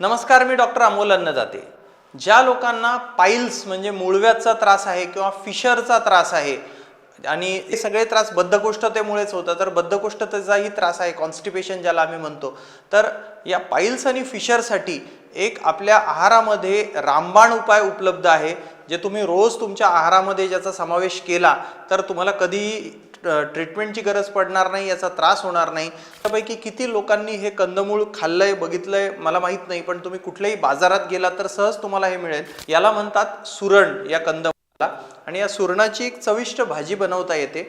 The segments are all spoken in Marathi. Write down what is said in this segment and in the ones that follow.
नमस्कार मी डॉक्टर अमोल अन्नदाते. ज्या लोकांना पाईल्स म्हणजे मुळव्याचा त्रास आहे किंवा फिशरचा त्रास आहे आणि हे सगळे त्रास बद्धकोष्ठतेमुळेच होतं तर बद्धकोष्ठतेचाही त्रास आहे कॉन्स्टिपेशन ज्याला आम्ही म्हणतो. तर या पाईल्स आणि फिशरसाठी एक आपल्या आहारामध्ये रामबाण उपाय उपलब्ध आहे जे तुम्ही रोज तुमच्या आहारामध्ये ज्याचा समावेश केला तर तुम्हाला कधीही ट्रीटमेंटची गरज पडणार नाही याचा त्रास होणार नाही. त्यापैकी किती लोकांनी हे कंदमूळ खाल्लंय बघितलंय मला माहीत नाही पण तुम्ही कुठल्याही बाजारात गेला तर सहज तुम्हाला हे मिळेल. याला म्हणतात सुरण या कंदमुळाला. आणि या सुरणाची एक चविष्ट भाजी बनवता येते.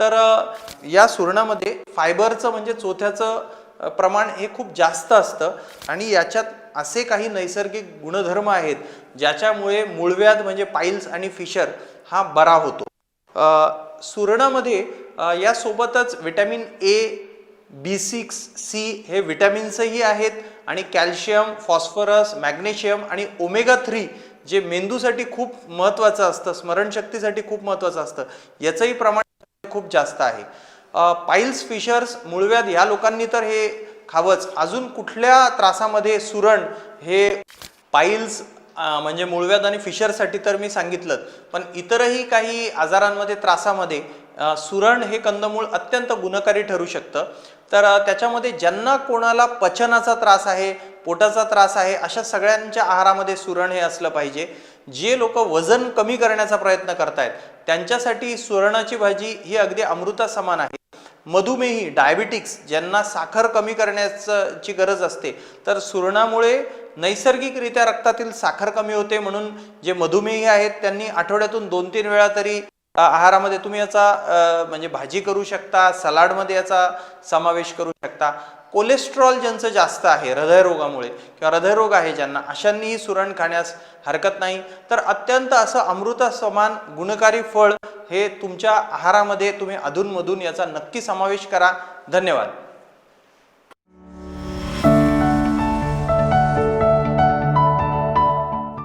तर या सुरणामध्ये फायबरचं म्हणजे चोथ्याचं प्रमाण हे खूप जास्त असतं. आणि याच्यात असे काही नैसर्गिक गुणधर्म आहेत ज्याच्यामुळे मूळव्याध म्हणजे पाईल्स आणि फिशर हा बरा होतो. सुरणामध्ये यासोबतच vitamin A B six C हे व्हिटॅमिन्सही आहेत आणि कॅल्शियम फॉस्फरस मॅग्नेशियम आणि ओमेगा थ्री जे मेंदूसाठी खूप महत्त्वाचं असतं स्मरणशक्तीसाठी खूप महत्त्वाचं असतं याचंही प्रमाण खूप जास्त आहे. पाईल्स फिशर्स मूळव्याध ह्या लोकांनी तर हे खावंच. अजून कुठल्या त्रासामध्ये सुरण हे पाईल्स म्हणजे मूळव्याध आणि फिशरसाठी तर मी सांगितलं पण इतरही काही आजारांमध्ये त्रासामध्ये सुरण हे कंदमूळ अत्यंत गुणकारी ठरू शकतं. तर त्याच्यामध्ये ज्यांना कोणाला पचनाचा त्रास आहे पोटाचा त्रास आहे अशा सगळ्यांच्या आहारामध्ये सुरण हे असलं पाहिजे. जे लोक वजन कमी करण्याचा प्रयत्न करतायत त्यांच्यासाठी सुरणाची भाजी ही अगदी अमृता समान आहे. मधुमेही डायबिटिक्स ज्यांना साखर कमी करण्याची गरज असते. तर सुरणामुळे नैसर्गिकरित्या रक्तातील साखर कमी होते म्हणून जे मधुमेही आहेत त्यांनी आठवड्यातून दोन तीन वेळा तरी आहारामध्ये तुम्ही याचा म्हणजे भाजी करू शकता सलाडमध्ये याचा समावेश करू शकता. कोलेस्ट्रॉल ज्यांचं जास्त आहे हृदयरोगामुळे किंवा हृदयरोग आहे ज्यांना अशांनीही सुरण खाण्यास हरकत नाही. तर अत्यंत असं अमृतासमान गुणकारी फळ हे तुमच्या आहारामध्ये तुम्ही अधूनमधून याचा नक्की समावेश करा. धन्यवाद.